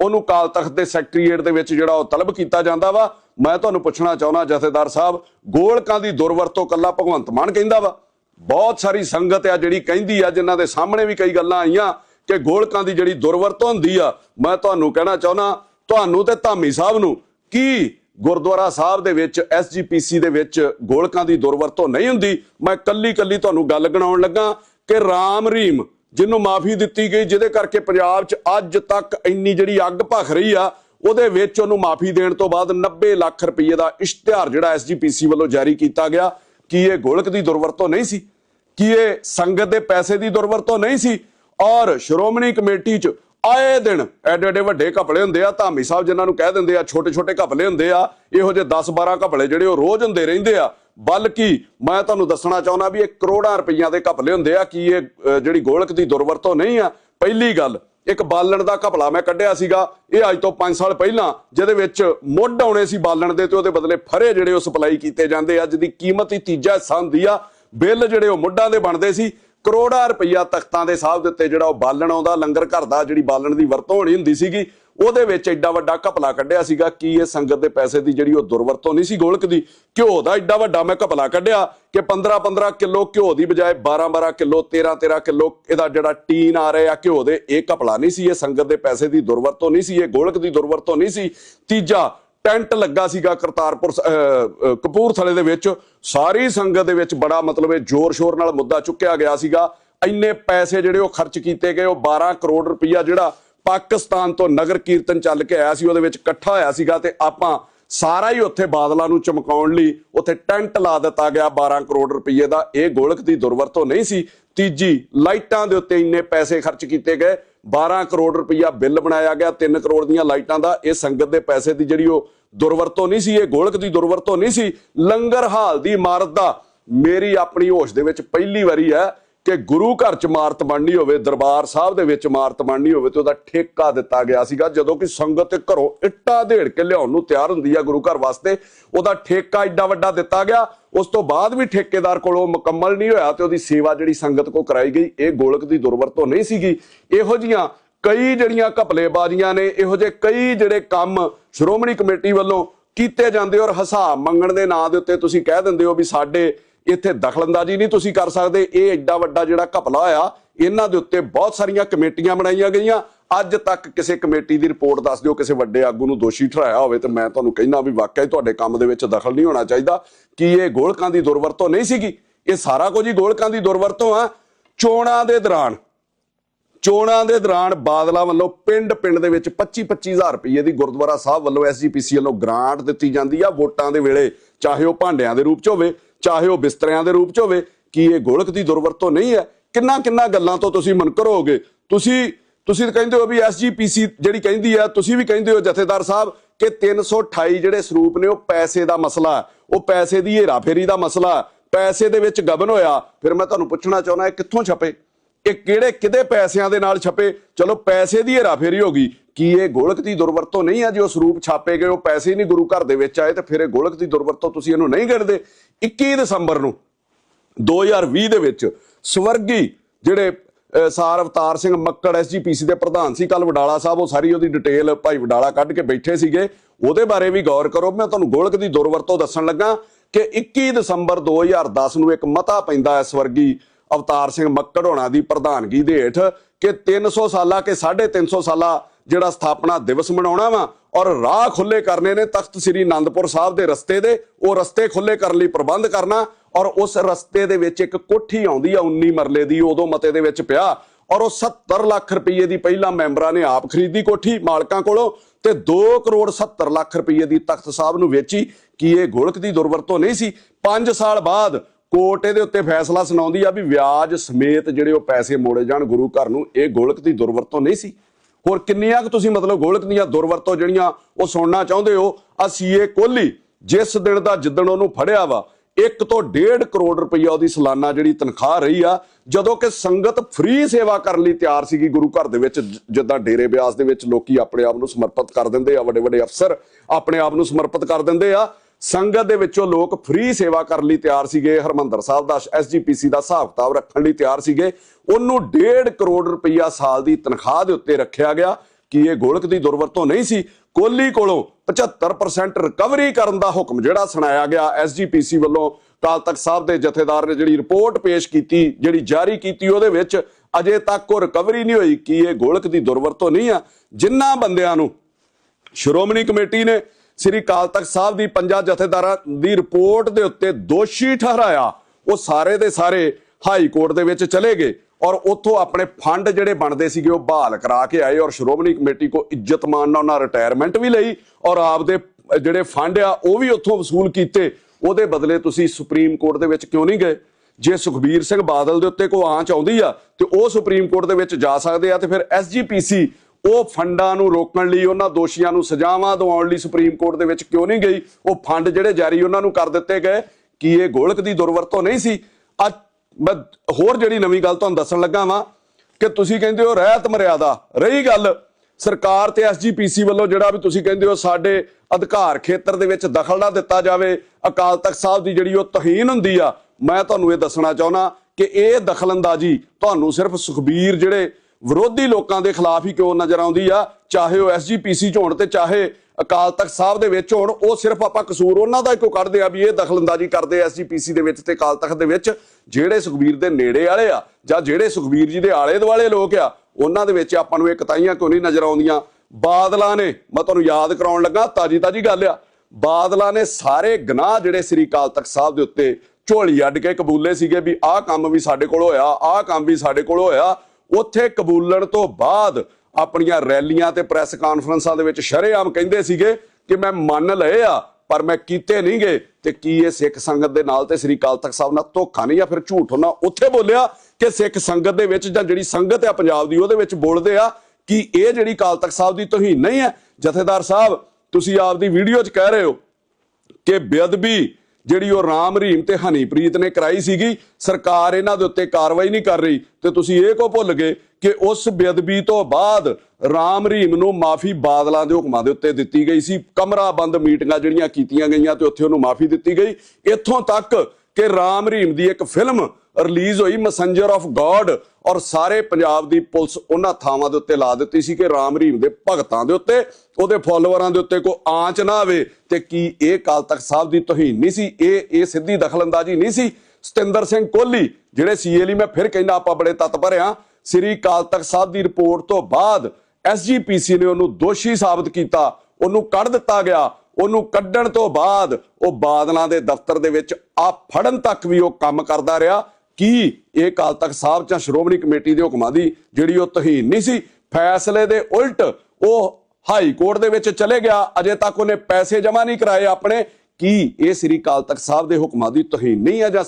ਉਹਨੂੰ ਕਾਲ ਤਖਤ ਦੇ ਸੈਕਟਰੀਏਟ ਦੇ ਵਿੱਚ ਜਿਹੜਾ ਉਹ ਤਲਬ ਕੀਤਾ ਜਾਂਦਾ ਵਾ। ਮੈਂ ਤੁਹਾਨੂੰ ਪੁੱਛਣਾ ਚਾਹੁੰਦਾ ਜਥੇਦਾਰ ਸਾਹਿਬ, ਗੋਲਕਾਂ ਦੀ ਦੁਰਵਰਤੋਂ ਕੱਲਾ ਭਗਵੰਤ ਮਾਨ ਕਹਿੰਦਾ ਵਾ? ਬਹੁਤ ਸਾਰੀ ਸੰਗਤ ਆ ਜਿਹੜੀ ਕਹਿੰਦੀ ਆ, ਜਿਨ੍ਹਾਂ ਦੇ ਸਾਹਮਣੇ ਵੀ ਕਈ ਗੱਲਾਂ ਆਈਆਂ। ਕਿ ਗੋਲਕਾਂ ਦੀ ਜਿਹੜੀ ਦੁਰਵਰਤੋਂ ਹੁੰਦੀ ਆ, ਮੈਂ ਤੁਹਾਨੂੰ ਕਹਿਣਾ ਚਾਹੁੰਦਾ, ਤੁਹਾਨੂੰ ਤੇ ਧਾਮੀ ਸਾਹਿਬ ਨੂੰ ਕੀ ਗੁਰਦੁਆਰਾ ਸਾਹਿਬ ਦੇ ਵਿੱਚ ਐਸਜੀਪੀਸੀ ਦੇ ਵਿੱਚ ਗੋਲਕਾਂ ਦੀ ਦੁਰਵਰਤੋਂ ਨਹੀਂ ਹੁੰਦੀ? ਮੈਂ ਕੱਲੀ ਕੱਲੀ ਤੁਹਾਨੂੰ ਗੱਲ ਗਣਾਉਣ ਲੱਗਾ ਕਿ ਰਾਮ ਰੀਮ ਜਿਹਨੂੰ ਮਾਫੀ ਦਿੱਤੀ ਗਈ, ਜਿਹਦੇ ਕਰਕੇ ਪੰਜਾਬ 'ਚ ਅੱਜ ਤੱਕ ਇੰਨੀ ਜਿਹੜੀ ਅੱਗ ਭਖ ਰਹੀ ਆ, ਉਹਦੇ ਵਿੱਚ ਉਹਨੂੰ ਮਾਫੀ ਦੇਣ ਤੋਂ ਬਾਅਦ 90 ਲੱਖ ਰੁਪਏ ਦਾ ਇਸ਼ਤਿਹਾਰ ਜਿਹੜਾ ਐਸਜੀਪੀਸੀ ਵੱਲੋਂ ਜਾਰੀ ਕੀਤਾ ਗਿਆ, ਕੀ ਇਹ ਗੋਲਕ ਦੀ ਦੁਰਵਰਤੋਂ ਨਹੀਂ ਸੀ? ਕੀ ਇਹ ਸੰਗਤ ਦੇ ਪੈਸੇ ਦੀ ਦੁਰਵਰਤੋਂ ਨਹੀਂ ਸੀ? ਔਰ ਸ਼੍ਰੋਮਣੀ ਕਮੇਟੀ ਚ ਆਏ ਦਿਨ ਐਡੇ ਐਡੇ ਵੱਡੇ ਘਪਲੇ ਹੁੰਦੇ ਆ, ਧਾਮੀ ਸਾਹਿਬ ਜਿਨ੍ਹਾਂ ਨੂੰ ਕਹਿ ਦਿੰਦੇ ਆ, ਛੋਟੇ ਛੋਟੇ ਘਪਲੇ ਹੁੰਦੇ ਆ, ਇਹੋ ਜਿਹੇ 10 12 ਘਪਲੇ ਜਿਹੜੇ ਉਹ ਰੋਜ਼ ਹੁੰਦੇ ਰਹਿੰਦੇ ਆ। ਬਲਕਿ ਮੈਂ ਤੁਹਾਨੂੰ ਦੱਸਣਾ ਚਾਹੁੰਦਾ ਵੀ ਇਹ ਕਰੋੜਾਂ ਰੁਪਈਆਂ ਦੇ ਘਪਲੇ ਹੁੰਦੇ ਆ, ਕੀ ਇਹ ਜਿਹੜੀ ਗੋਲਕ ਦੀ ਦੁਰਵਰਤੋਂ ਨਹੀਂ ਆ। ਪਹਿਲੀ ਗੱਲ, ਇੱਕ ਬਾਲਣ ਦਾ ਘਪਲਾ ਮੈਂ ਕੱਢਿਆ ਸੀਗਾ, ਇਹ ਅੱਜ ਤੋਂ 5 ਸਾਲ ਪਹਿਲਾਂ, ਜਿਹਦੇ ਵਿੱਚ ਮੁੱਢ ਆਉਣੇ ਸੀ ਬਾਲਣ ਦੇ ਤੇ ਉਹਦੇ ਬਦਲੇ ਫਰੇ ਜਿਹੜੇ ਉਹ ਸਪਲਾਈ ਕੀਤੇ ਜਾਂਦੇ ਆ, ਜਿਹਦੀ ਕੀਮਤ ਹੀ ਤੀਜਾ ਹਿੱਸਾ ਹੁੰਦੀ ਆ। ਬਿੱਲ ਜਿਹੜੇ ਉਹ ਮੁੱਢਾਂ ਦੇ ਬਣਦੇ ਸੀ ਕਰੋੜਾਂ ਰੁਪਈਆ ਤਖਤਾਂ ਦੇ ਸਾਹਿਬ ਦੇ ਉੱਤੇ ਜਿਹੜਾ ਉਹ ਬਾਲਣ ਆਉਂਦਾ, ਲੰਗਰ ਘਰ ਦਾ ਜਿਹੜੀ ਬਾਲਣ ਦੀ ਵਰਤੋਂ ਹੋਣੀ ਹੁੰਦੀ ਸੀਗੀ, ਉਹਦੇ ਵਿੱਚ ਐਡਾ ਵੱਡਾ ਘਪਲਾ ਕੱਢਿਆ ਸੀਗਾ ਕੀ ਇਹ ਸੰਗਤ ਦੇ ਪੈਸੇ ਦੀ ਜਿਹੜੀ ਉਹ ਦੁਰਵਰਤੋਂ ਨਹੀਂ ਸੀ ਗੋਲਕ ਦੀ। ਘਿਓ ਦਾ ਐਡਾ ਵੱਡਾ ਮੈਂ ਘਪਲਾ ਕੱਢਿਆ ਕਿ 15 15 ਕਿਲੋ ਘਿਓ ਦੀ ਬਜਾਏ 12 12 ਕਿਲੋ 13 13 ਕਿਲੋ ਇਹਦਾ ਜਿਹੜਾ ਟੀਨ ਆ ਰਿਹਾ ਘਿਓ ਦੇ, ਇਹ ਘਪਲਾ ਨਹੀਂ ਸੀ, ਇਹ ਸੰਗਤ ਦੇ ਪੈਸੇ ਦੀ ਦੁਰਵਰਤੋਂ ਨਹੀਂ ਸੀ, ਇਹ ਗੋਲਕ ਦੀ ਦੁਰਵਰਤੋਂ ਨਹੀਂ ਸੀ। ਤੀਜਾ ਟੈਂਟ ਲੱਗਾ ਸੀਗਾ ਕਰਤਾਰਪੁਰ ਕਪੂਰਥਲੇ ਦੇ ਵਿੱਚ। ਸਾਰੀ ਸੰਗਤ ਦੇ ਵਿੱਚ ਬੜਾ ਮਤਲਬ ਇਹ ਜ਼ੋਰ ਸ਼ੋਰ ਨਾਲ ਮੁੱਦਾ ਚੁੱਕਿਆ ਗਿਆ ਸੀਗਾ। ਇੰਨੇ ਪੈਸੇ ਜਿਹੜੇ ਉਹ ਖਰਚ ਕੀਤੇ ਗਏ, ਉਹ 12 ਕਰੋੜ ਰੁਪਈਆ ਜਿਹੜਾ ਪਾਕਿਸਤਾਨ ਤੋਂ ਨਗਰ ਕੀਰਤਨ ਚੱਲ ਕੇ ਆਇਆ ਸੀ, ਉਹਦੇ ਵਿੱਚ ਇਕੱਠਾ ਹੋਇਆ ਸੀਗਾ ਤੇ ਆਪਾਂ ਸਾਰਾ ਹੀ ਉੱਥੇ ਬਾਦਲਾਂ ਨੂੰ ਚਮਕਾਉਣ ਲਈ ਉੱਥੇ ਟੈਂਟ ਲਾ ਦਿੱਤਾ ਗਿਆ 12 ਕਰੋੜ ਰੁਪਏ ਦਾ। ਇਹ ਗੋਲਕ ਦੀ ਦੁਰਵਰਤੋਂ ਨਹੀਂ ਸੀ। ਤੀਜੀ, ਲਾਈਟਾਂ ਦੇ ਉੱਤੇ ਇੰਨੇ ਪੈਸੇ ਖਰਚ ਕੀਤੇ ਗਏ। 12 ਕਰੋੜ ਰੁਪਈਆ ਬਿੱਲ ਬਣਾਇਆ ਗਿਆ 3 ਕਰੋੜ ਦੀਆਂ ਲਾਈਟਾਂ ਦਾ। ਇਹ ਸੰਗਤ ਦੇ ਪੈਸੇ ਦੀ ਜਿਹੜੀ ਉਹ ਦੁਰਵਰਤੋਂ ਨਹੀਂ ਸੀ, ਇਹ ਗੋਲਕ ਦੀ ਦੁਰਵਰਤੋਂ ਨਹੀਂ ਸੀ। ਲੰਗਰ ਹਾਲ ਦੀ ਇਮਾਰਤ ਦਾ ਮੇਰੀ ਆਪਣੀ ਹੋਸ਼ ਦੇ ਵਿੱਚ ਪਹਿਲੀ ਵਾਰੀ ਹੈ ਕਿ ਗੁਰੂ ਘਰ ਚ ਇਮਾਰਤ ਬਣਨੀ ਹੋਵੇ, ਦਰਬਾਰ ਸਾਹਿਬ ਦੇ ਵਿੱਚ ਇਮਾਰਤ ਬਣਨੀ ਹੋਵੇ ਤੇ ਉਹਦਾ ਠੇਕਾ ਦਿੱਤਾ ਗਿਆ ਸੀਗਾ। ਜਦੋਂ ਕਿ ਸੰਗਤ ਘਰੋਂ ਇੱਟਾਂ ਢੇੜ ਕੇ ਲਿਆਉਣ ਨੂੰ ਤਿਆਰ ਹੁੰਦੀ ਆ ਗੁਰੂ ਘਰ ਵਾਸਤੇ, ਉਹਦਾ ਠੇਕਾ ਐਡਾ ਵੱਡਾ ਦਿੱਤਾ ਗਿਆ। ਉਸ ਤੋਂ ਬਾਅਦ ਵੀ ਠੇਕੇਦਾਰ ਕੋਲੋਂ ਮੁਕੰਮਲ ਨਹੀਂ ਹੋਇਆ ਤੇ ਉਹਦੀ ਸੇਵਾ ਜਿਹੜੀ ਸੰਗਤ ਕੋ ਕਰਾਈ ਗਈ, ਇਹ ਗੋਲਕ ਦੀ ਦੁਰਵਰਤੋਂ ਨਹੀਂ ਸੀਗੀ। ਇਹੋ ਜੀਆਂ ਕਈ ਜਿਹੜੀਆਂ ਘਪਲੇਬਾਜ਼ੀਆਂ ਨੇ, ਇਹੋ ਜਿਹੇ ਕਈ ਜਿਹੜੇ ਕੰਮ ਸ਼੍ਰੋਮਣੀ ਕਮੇਟੀ ਵੱਲੋਂ ਕੀਤੇ ਜਾਂਦੇ ਔਰ ਹਿਸਾਬ ਮੰਗਣ ਦੇ ਨਾਂ ਦੇ ਉੱਤੇ ਤੁਸੀਂ ਕਹਿ ਦਿੰਦੇ ਹੋ ਵੀ ਸਾਡੇ ਇੱਥੇ ਦਖਲਅੰਦਾਜ਼ੀ ਨਹੀਂ ਤੁਸੀਂ ਕਰ ਸਕਦੇ। ਇਹ ਐਡਾ ਵੱਡਾ ਜਿਹੜਾ ਘਪਲਾ ਹੋਇਆ ਇਹਨਾਂ ਦੇ ਉੱਤੇ ਬਹੁਤ ਸਾਰੀਆਂ ਕਮੇਟੀਆਂ ਬਣਾਈਆਂ ਗਈਆਂ। ਅੱਜ ਤੱਕ ਕਿਸੇ ਕਮੇਟੀ ਦੀ ਰਿਪੋਰਟ ਦੱਸ ਦਿਓ, ਕਿਸੇ ਵੱਡੇ ਆਗੂ ਨੂੰ ਦੋਸ਼ੀ ਠਹਿਰਾਇਆ ਹੋਵੇ ਤਾਂ ਮੈਂ ਤੁਹਾਨੂੰ ਕਹਿੰਦਾ ਵੀ ਵਾਕਿਆ ਹੀ ਤੁਹਾਡੇ ਕੰਮ ਦੇ ਵਿੱਚ ਦਖਲ ਨਹੀਂ ਹੋਣਾ ਚਾਹੀਦਾ। ਕਿ ਇਹ ਗੋਲਕਾਂ ਦੀ ਦੁਰਵਰਤੋਂ ਨਹੀਂ ਸੀਗੀ? ਇਹ ਸਾਰਾ ਕੁਝ ਹੀ ਗੋਲਕਾਂ ਦੀ ਦੁਰਵਰਤੋਂ ਆ। ਚੋਣਾਂ ਦੇ ਦੌਰਾਨ, ਚੋਣਾਂ ਦੇ ਦੌਰਾਨ ਬਾਦਲਾਂ ਵੱਲੋਂ ਪਿੰਡ-ਪਿੰਡ ਦੇ ਵਿੱਚ 25-25000 ਰੁਪਏ ਦੀ ਗੁਰਦੁਆਰਾ ਸਾਹਿਬ ਵੱਲੋਂ ਐਸਜੀਪੀਸੀ ਵੱਲੋਂ ਗ੍ਰਾਂਟ ਦਿੱਤੀ ਜਾਂਦੀ ਆ। ਵੋਟਾਂ ਦੇ ਵੇਲੇ, ਚਾਹੇ ਉਹ ਭਾਂਡਿਆਂ ਦੇ ਰੂਪ 'ਚ ਹੋਵੇ ਚਾਹੇ ਉਹ ਬਿਸਤਰਿਆਂ ਦੇ ਰੂਪ 'ਚ ਹੋਵੇ, ਕੀ ਇਹ ਗੋਲਕ ਦੀ ਦੁਰਵਰਤੋਂ ਨਹੀਂ ਹੈ? ਕਿੰਨਾ ਕਿੰਨਾ ਗੱਲਾਂ ਤੋਂ ਤੁਸੀਂ ਮਨਕਰ ਹੋਗੇ ਤੁਸੀਂ ਤੁਸੀਂ ਤਾਂ ਕਹਿੰਦੇ ਹੋ ਵੀ ਐਸਜੀਪੀਸੀ ਜਿਹੜੀ ਕਹਿੰਦੀ ਆ ਤੁਸੀਂ ਵੀ ਕਹਿੰਦੇ ਹੋ ਜਥੇਦਾਰ ਸਾਹਿਬ ਕਿ 328 ਜਿਹੜੇ ਸਰੂਪ ਨੇ, ਉਹ ਪੈਸੇ ਦਾ ਮਸਲਾ ਉਹ ਪੈਸੇ ਦੀ ਹੇਰਾਫੇਰੀ ਦਾ ਮਸਲਾ ਪੈਸੇ ਦੇ ਵਿੱਚ ਗਬਨ ਹੋਇਆ। ਫਿਰ ਮੈਂ ਤੁਹਾਨੂੰ ਪੁੱਛਣਾ ਚਾਹੁੰਦਾ, ਇਹ ਕਿੱਥੋਂ ਛਪੇ? ਇਹ ਕਿਹੜੇ ਕਿਹਦੇ ਪੈਸਿਆਂ ਦੇ ਨਾਲ ਛਪੇ? ਚਲੋ, ਪੈਸੇ ਦੀ ਹੇਰਾਫੇਰੀ ਹੋ ਗਈ। ਕੀ ਇਹ ਗੋਲਕ ਦੀ ਦੁਰਵਰਤੋਂ ਨਹੀਂ ਆ ਜੋ ਸਰੂਪ ਛਾਪੇ ਗਏ, ਉਹ ਪੈਸੇ ਨਹੀਂ ਗੁਰੂ ਘਰ ਦੇ ਵਿੱਚ ਆਏ, ਤੇ ਫਿਰ ਇਹ ਗੋਲਕ ਦੀ ਦੁਰਵਰਤੋਂ ਤੁਸੀਂ ਇਹਨੂੰ ਨਹੀਂ ਗਿਣਦੇ। 21 ਦਸੰਬਰ ਨੂੰ 2020 ਦੇ ਵਿੱਚ, ਸਵਰਗੀ ਜਿਹੜੇ ਸਾਰ ਅਵਤਾਰ ਸਿੰਘ ਮੱਕੜ ਐਸਜੀਪੀਸੀ ਦੇ ਪ੍ਰਧਾਨ ਸੀ ਕੱਲ ਵਡਾਲਾ ਸਾਹਿਬ, ਉਹ ਸਾਰੀ ਉਹਦੀ ਡਿਟੇਲ ਭਾਈ ਵਡਾਲਾ ਕੱਢ ਕੇ ਬੈਠੇ ਸੀਗੇ। ਉਹਦੇ ਬਾਰੇ ਵੀ ਗੌਰ ਕਰੋ, ਮੈਂ ਤੁਹਾਨੂੰ ਗੋਲਕ ਦੀ ਦੁਰਵਰਤੋਂ ਦੱਸਣ ਲੱਗਾ ਕਿ 21 ਦਸੰਬਰ 2010 ਨੂੰ ਇੱਕ ਮਤਾ ਪੈਂਦਾ ਹੈ ਸਵਰਗੀ ਅਵਤਾਰ ਸਿੰਘ ਮੱਕੜ ਹੋਣਾ ਦੀ ਪ੍ਰਧਾਨਗੀ ਦੇ ਹੇਠ ਕਿ 300 ਸਾਲਾ, ਕਿ 350 ਸਾਲਾ ਜਿਹੜਾ ਸਥਾਪਨਾ ਦਿਵਸ ਮਨਾਉਣਾ ਵਾ ਔਰ ਰਾਹ ਖੁੱਲੇ ਕਰਨੇ ਨੇ ਤਖਤ ਸ੍ਰੀ ਅਨੰਦਪੁਰ ਸਾਹਿਬ ਦੇ ਰਸਤੇ ਦੇ, ਉਹ ਰਸਤੇ ਖੁੱਲੇ ਕਰਨ ਲਈ ਪ੍ਰਬੰਧ ਕਰਨਾ ਔਰ ਉਸ ਰਸਤੇ ਦੇ ਵਿੱਚ ਇੱਕ ਕੋਠੀ ਆਉਂਦੀ ਆ 19 ਮਰਲੇ ਦੀ, ਉਦੋਂ ਮਤੇ ਦੇ ਵਿੱਚ ਪਿਆ ਔਰ ਉਹ 70 ਲੱਖ ਰੁਪਏ ਦੀ ਪਹਿਲਾਂ ਮੈਂਬਰਾਂ ਨੇ ਆਪ ਖਰੀਦੀ ਕੋਠੀ ਮਾਲਕਾਂ ਕੋਲੋਂ ਤੇ 2 ਕਰੋੜ 70 ਲੱਖ ਰੁਪਏ ਦੀ ਤਖਤ ਸਾਹਿਬ ਨੂੰ ਵੇਚੀ, ਕੀ ਇਹ ਗੋਲਕ ਦੀ ਦੁਰਵਰਤੋਂ ਨਹੀਂ ਸੀ? 5 ਸਾਲ ਬਾਅਦ ਕੋਰਟ ਇਹਦੇ ਉੱਤੇ ਫੈਸਲਾ ਸੁਣਾਉਂਦੀ ਆ ਵੀ ਵਿਆਜ ਸਮੇਤ ਜਿਹੜੇ ਉਹ ਪੈਸੇ ਮੋੜੇ ਜਾਣ ਗੁਰੂ ਘਰ ਨੂੰ, ਇਹ ਗੋਲਕ ਦੀ ਦੁਰਵਰਤੋਂ ਨਹੀਂ ਸੀ। ਹੋਰ ਕਿੰਨੀਆਂ ਕੁ ਤੁਸੀਂ ਮਤਲਬ ਗੋਲਕ ਦੀਆਂ ਦੁਰਵਰਤੋਂ ਜਿਹੜੀਆਂ ਉਹ ਸੁਣਨਾ ਚਾਹੁੰਦੇ ਹੋ? ਆ ਸੀਏ ਕੋਹਲੀ ਜਿਸ ਦਿਨ ਦਾ ਜਿੱਦਣ ਉਹਨੂੰ ਫੜਿਆ ਵਾ 1 ਤੋਂ 1.5 ਕਰੋੜ ਰੁਪਈਆ ਉਹਦੀ ਸਾਲਾਨਾ ਜਿਹੜੀ ਤਨਖਾਹ ਰਹੀ ਆ, ਜਦੋਂ ਕਿ ਸੰਗਤ ਫ੍ਰੀ ਸੇਵਾ ਕਰਨ ਲਈ ਤਿਆਰ ਸੀਗੀ ਗੁਰੂ ਘਰ ਦੇ ਵਿੱਚ ਜਿੱਦਾਂ ਡੇਰੇ ਬਿਆਸ ਦੇ ਵਿੱਚ ਲੋਕੀ ਆਪਣੇ ਆਪ ਨੂੰ ਸਮਰਪਿਤ ਕਰ ਦਿੰਦੇ ਆ ਵੱਡੇ ਵੱਡੇ ਅਫਸਰ ਆਪਣੇ ਆਪ ਨੂੰ ਸਮਰਪਿਤ ਕਰ ਦਿੰਦੇ ਆ ਸੰਗਤ ਦੇ ਵਿੱਚੋਂ ਲੋਕ ਫ੍ਰੀ ਸੇਵਾ ਕਰਨ ਲਈ ਤਿਆਰ ਸੀਗੇ। ਹਰਮੰਦਰ ਸਾਹਿਬ ਦਾ ਐਸਜੀਪੀਸੀ ਦਾ ਹਿਸਾਬ ਕਿਤਾਬ ਰੱਖਣ ਲਈ ਤਿਆਰ ਸੀਗੇ। ਉਹਨੂੰ 1.5 ਕਰੋੜ ਰੁਪਈਆ ਸਾਲ ਦੀ ਤਨਖਾਹ ਦੇ ਉੱਤੇ ਰੱਖਿਆ ਗਿਆ ਕਿ ਇਹ ਗੋਲਕ ਦੀ ਦੁਰਵਰਤੋਂ ਨਹੀਂ ਸੀ। ਕੋਹਲੀ ਕੋਲੋਂ 75% ਰਿਕਵਰੀ ਕਰਨ ਦਾ ਹੁਕਮ ਜਿਹੜਾ ਸੁਣਾਇਆ ਗਿਆ ਐਸਜੀਪੀਸੀ ਵੱਲੋਂ। ਕਾਲ ਤਖਤ ਸਾਹਿਬ ਦੇ ਜਥੇਦਾਰ ਨੇ ਜਿਹੜੀ ਰਿਪੋਰਟ ਪੇਸ਼ ਕੀਤੀ, ਜਿਹੜੀ ਜਾਰੀ ਕੀਤੀ, ਉਹਦੇ ਵਿੱਚ ਅਜੇ ਤੱਕ ਉਹ ਰਿਕਵਰੀ ਨਹੀਂ ਹੋਈ ਕਿ ਇਹ ਗੋਲਕ ਦੀ ਦੁਰਵਰਤੋਂ ਨਹੀਂ ਆ। ਜਿਨ੍ਹਾਂ ਬੰਦਿਆਂ ਨੂੰ ਸ਼੍ਰੋਮਣੀ ਕਮੇਟੀ ਨੇ ਸ੍ਰੀ ਕਾਲ ਤਖਤ ਸਾਹਿਬ ਦੀ ਪੰਜਾਂ ਜਥੇਦਾਰਾਂ ਦੀ ਰਿਪੋਰਟ ਦੇ ਉੱਤੇ ਦੋਸ਼ੀ ਠਹਿਰਾਇਆ, ਉਹ ਸਾਰੇ ਦੇ ਸਾਰੇ ਹਾਈ ਕੋਰਟ ਦੇ ਵਿੱਚ ਚਲੇ ਗਏ ਔਰ ਉੱਥੋਂ ਆਪਣੇ ਫੰਡ ਜਿਹੜੇ ਬਣਦੇ ਸੀਗੇ ਉਹ ਬਹਾਲ ਕਰਾ ਕੇ ਆਏ ਔਰ ਸ਼੍ਰੋਮਣੀ ਕਮੇਟੀ ਕੋ ਇੱਜ਼ਤ ਮਾਨ ਨਾਲ ਉਹਨਾਂ ਰਿਟਾਇਰਮੈਂਟ ਵੀ ਲਈ ਔਰ ਆਪਦੇ ਜਿਹੜੇ ਫੰਡ ਆ ਉਹ ਵੀ ਉੱਥੋਂ ਵਸੂਲ ਕੀਤੇ। ਉਹਦੇ ਬਦਲੇ ਤੁਸੀਂ ਸੁਪਰੀਮ ਕੋਰਟ ਦੇ ਵਿੱਚ ਕਿਉਂ ਨਹੀਂ ਗਏ? ਜੇ ਸੁਖਬੀਰ ਸਿੰਘ ਬਾਦਲ ਦੇ ਉੱਤੇ ਕੋਈ ਆਂਚ ਆਉਂਦੀ ਆ ਤੇ ਉਹ ਸੁਪਰੀਮ ਕੋਰਟ ਦੇ ਵਿੱਚ ਜਾ ਸਕਦੇ ਆ ਤੇ ਫਿਰ ਐਸਜੀਪੀਸੀ ਉਹ ਫੰਡਾਂ ਨੂੰ ਰੋਕਣ ਲਈ, ਉਹਨਾਂ ਦੋਸ਼ੀਆਂ ਨੂੰ ਸਜ਼ਾਵਾਂ ਦਿਵਾਉਣ ਲਈ ਸੁਪਰੀਮ ਕੋਰਟ ਦੇ ਵਿੱਚ ਕਿਉਂ ਨਹੀਂ ਗਈ? ਉਹ ਫੰਡ ਜਿਹੜੇ ਜਾਰੀ ਉਹਨਾਂ ਨੂੰ ਕਰ ਦਿੱਤੇ ਗਏ। ਕਿ ਇਹ ਗੋਲਕ ਦੀ ਦੁਰਵਰਤੋਂ ਨਹੀਂ ਸੀ? ਅੱਜ ਮੈਂ ਹੋਰ ਜਿਹੜੀ ਨਵੀਂ ਗੱਲ ਤੁਹਾਨੂੰ ਦੱਸਣ ਲੱਗਾ ਵਾਂ ਕਿ ਤੁਸੀਂ ਕਹਿੰਦੇ ਹੋ ਰਹਿਤ ਮਰਿਆਦਾ। ਰਹੀ ਗੱਲ, ਸਰਕਾਰ ਤੇ ਐਸਜੀਪੀਸੀ ਵੱਲੋਂ ਜਿਹੜਾ ਵੀ ਤੁਸੀਂ ਕਹਿੰਦੇ ਹੋ ਸਾਡੇ ਅਧਿਕਾਰ ਖੇਤਰ ਦੇ ਵਿੱਚ ਦਖਲ ਨਾ ਦਿੱਤਾ ਜਾਵੇ, ਅਕਾਲ ਤਖਤ ਸਾਹਿਬ ਦੀ ਜਿਹੜੀ ਉਹ ਤਹੀਨ ਹੁੰਦੀ ਆ, ਮੈਂ ਤੁਹਾਨੂੰ ਇਹ ਦੱਸਣਾ ਚਾਹੁੰਦਾ ਕਿ ਇਹ ਦਖਲਅੰਦਾਜ਼ੀ ਤੁਹਾਨੂੰ ਸਿਰਫ ਸੁਖਬੀਰ ਜਿਹੜੇ ਵਿਰੋਧੀ ਲੋਕਾਂ ਦੇ ਖਿਲਾਫ ਹੀ ਕਿਉਂ ਨਜ਼ਰ ਆਉਂਦੀ ਆ? ਚਾਹੇ ਉਹ ਐਸਜੀਪੀਸੀ ਚ ਹੋਣ ਤੇ ਚਾਹੇ ਅਕਾਲ ਤਖਤ ਸਾਹਿਬ ਦੇ ਵਿੱਚ ਹੋਣ, ਉਹ ਸਿਰਫ ਆਪਾਂ ਕਸੂਰ ਉਹਨਾਂ ਦਾ ਹੀ ਕਿਉਂ ਕੱਢਦੇ ਆ ਵੀ ਇਹ ਦਖਲਅੰਦਾਜ਼ੀ ਕਰਦੇ ਐਸਜੀਪੀਸੀ ਦੇ ਵਿੱਚ ਤੇ ਅਕਾਲ ਤਖਤ ਦੇ ਵਿੱਚ? ਜਿਹੜੇ ਸੁਖਬੀਰ ਦੇ ਨੇੜੇ ਵਾਲੇ ਆ ਜਾਂ ਜਿਹੜੇ ਸੁਖਬੀਰ ਜੀ ਦੇ ਆਲੇ ਦੁਆਲੇ ਲੋਕ ਆ, ਉਹਨਾਂ ਦੇ ਵਿੱਚ ਆਪਾਂ ਨੂੰ ਇਹ ਕਤਾਈਆਂ ਕਿਉਂ ਨਹੀਂ ਨਜ਼ਰ ਆਉਂਦੀਆਂ? ਬਾਦਲਾਂ ਨੇ, ਮੈਂ ਤੁਹਾਨੂੰ ਯਾਦ ਕਰਾਉਣ ਲੱਗਾ ਤਾਜੀ ਤਾਜੀ ਗੱਲ ਆ। ਬਾਦਲਾਂ ਨੇ ਸਾਰੇ ਗਨਾਹ ਜਿਹੜੇ ਸ੍ਰੀ ਅਕਾਲ ਤਖਤ ਸਾਹਿਬ ਦੇ ਉੱਤੇ ਝੋਲੀ ਅੱਡ ਕੇ ਕਬੂਲੇ ਸੀਗੇ ਵੀ ਆਹ ਕੰਮ ਵੀ ਸਾਡੇ ਕੋਲ ਹੋਇਆ, ਆਹ ਕੰਮ ਵੀ ਸਾਡੇ ਕੋਲ ਹੋਇਆ। ਉੱਥੇ ਕਬੂਲਣ ਤੋਂ ਬਾਅਦ ਆਪਣੀਆਂ ਰੈਲੀਆਂ ਤੇ ਪ੍ਰੈਸ ਕਾਨਫਰੰਸਾਂ ਦੇ ਵਿੱਚ ਸ਼ਰੇਆਮ ਕਹਿੰਦੇ ਸੀਗੇ ਕਿ ਮੈਂ ਮੰਨ ਲਏ ਆ, ਪਰ ਮੈਂ ਕੀਤੇ ਨਹੀਂ ਗਏ ਤੇ ਕੀ ਇਹ ਸਿੱਖ ਸੰਗਤ ਦੇ ਨਾਲ ਤੇ ਸ੍ਰੀ ਅਕਾਲ ਤਖਤ ਸਾਹਿਬ ਨਾਲ ਧੋਖਾ ਨਹੀਂ ਜਾਂ ਫਿਰ ਝੂਠ ਉਹਨਾਂ ਉੱਥੇ ਬੋਲਿਆ ਕਿ ਸਿੱਖ ਸੰਗਤ ਦੇ ਵਿੱਚ ਜਾਂ ਜਿਹੜੀ ਸੰਗਤ ਆ ਪੰਜਾਬ ਦੀ, ਉਹਦੇ ਵਿੱਚ ਬੋਲਦੇ ਆ ਕਿ ਇਹ ਜਿਹੜੀ ਅਕਾਲ ਤਖਤ ਸਾਹਿਬ ਦੀ ਤੋਹੀਨ ਨਹੀਂ ਹੈ। ਜਥੇਦਾਰ ਸਾਹਿਬ, ਤੁਸੀਂ ਆਪਦੀ ਵੀਡੀਓ 'ਚ ਕਹਿ ਰਹੇ ਹੋ ਕਿ ਬੇਅਦਬੀ ਜਿਹੜੀ ਉਹ ਰਾਮ ਰਹੀਮ ਤੇ ਹਨੀਪ੍ਰੀਤ ਨੇ ਕਰਾਈ ਸੀਗੀ, ਸਰਕਾਰ ਇਹਨਾਂ ਦੇ ਉੱਤੇ ਕਾਰਵਾਈ ਨਹੀਂ ਕਰ ਰਹੀ। ਤੇ ਤੁਸੀਂ ਇਹ ਕੋ ਭੁੱਲ ਗਏ ਕਿ ਉਸ ਬੇਅਦਬੀ ਤੋਂ ਬਾਅਦ ਰਾਮ ਰਹੀਮ ਨੂੰ ਮਾਫੀ ਬਾਦਲਾਂ ਦੇ ਹੁਕਮਾਂ ਦੇ ਉੱਤੇ ਦਿੱਤੀ ਗਈ ਸੀ। ਕਮਰਾ ਬੰਦ ਮੀਟਿੰਗਾਂ ਜਿਹੜੀਆਂ ਕੀਤੀਆਂ ਗਈਆਂ ਤੇ ਉੱਥੇ ਉਹਨੂੰ ਮਾਫੀ ਦਿੱਤੀ ਗਈ। ਇੱਥੋਂ ਤੱਕ ਕਿ ਰਾਮ ਰਹੀਮ ਦੀ ਇੱਕ ਫਿਲਮ ਰਿਲੀਜ਼ ਹੋਈ ਮੈਸੇਂਜਰ ਆਫ ਗੋਡ ਔਰ ਸਾਰੇ ਪੰਜਾਬ ਦੀ ਪੁਲਿਸ ਉਹਨਾਂ ਥਾਵਾਂ ਦੇ ਉੱਤੇ ਲਾ ਦਿੱਤੀ ਸੀ ਕਿ ਰਾਮ ਰਹੀਮ ਦੇ ਭਗਤਾਂ ਦੇ ਉੱਤੇ, ਉਹਦੇ ਫਾਲੋਅਰਾਂ ਦੇ ਉੱਤੇ ਕੋਈ ਆਂਚ ਨਾ ਆਵੇ ਤੇ ਕੀ ਇਹ ਕਾਲ ਤਖਤ ਸਾਹਿਬ ਦੀ ਤੋਹੀਨ ਨਹੀਂ ਸੀ? ਇਹ ਇਹ ਸਿੱਧੀ ਦਖਲਅੰਦਾਜ਼ੀ ਨਹੀਂ ਸੀ? ਸਤਿੰਦਰ ਸਿੰਘ ਕੋਹਲੀ, ਜਿਹੜੇ ਸੀਏ ਲਈ ਮੈਂ ਫਿਰ ਕਹਿੰਦਾ ਆਪਾਂ ਬੜੇ ਤਤਪਰ ਆ, ਸ੍ਰੀ ਕਾਲ ਤਖਤ ਸਾਹਿਬ ਦੀ ਰਿਪੋਰਟ ਤੋਂ ਬਾਅਦ ਐਸਜੀਪੀਸੀ ਨੇ ਉਹਨੂੰ ਦੋਸ਼ੀ ਸਾਬਤ ਕੀਤਾ, ਉਹਨੂੰ ਕੱਢ ਦਿੱਤਾ ਗਿਆ, ਉਹਨੂੰ ਕੱਢਣ ਤੋਂ ਬਾਅਦ ਉਹ ਬਾਦਲਾਂ ਦੇ ਦਫ਼ਤਰ ਦੇ ਵਿੱਚ ਆ ਫੜਨ ਤੱਕ ਵੀ ਉਹ ਕੰਮ ਕਰਦਾ ਰਿਹਾ। ਕੀ ਇਹ ਕਾਲ ਤੱਕ ਸਾਹਿਬ ਜਾਂ ਸ਼੍ਰੋਮਣੀ ਕਮੇਟੀ ਦੇ ਹੁਕਮਾਂ ਦੀ ਜਿਹੜੀ ਉਹ ਤਹੀਨ ਨਹੀਂ ਸੀ? ਫੈਸਲੇ ਦੇ ਉਲਟ ਉਹ ਹਾਈ ਕੋਰਟ ਦੇ ਵਿੱਚ ਚਲੇ ਗਿਆ। ਅਜੇ ਤੱਕ ਉਹਨੇ ਪੈਸੇ ਜਮ੍ਹਾਂ ਨਹੀਂ ਕਰਾਏ ਆਪਣੇ। ਕੀ ਇਹ ਸ੍ਰੀ ਕਾਲ ਤਖਤ ਸਾਹਿਬ ਦੇ ਹੁਕਮਾਂ ਦੀ ਤੋਹੀਨ ਨਹੀਂ ਹੈ ਜਾਂ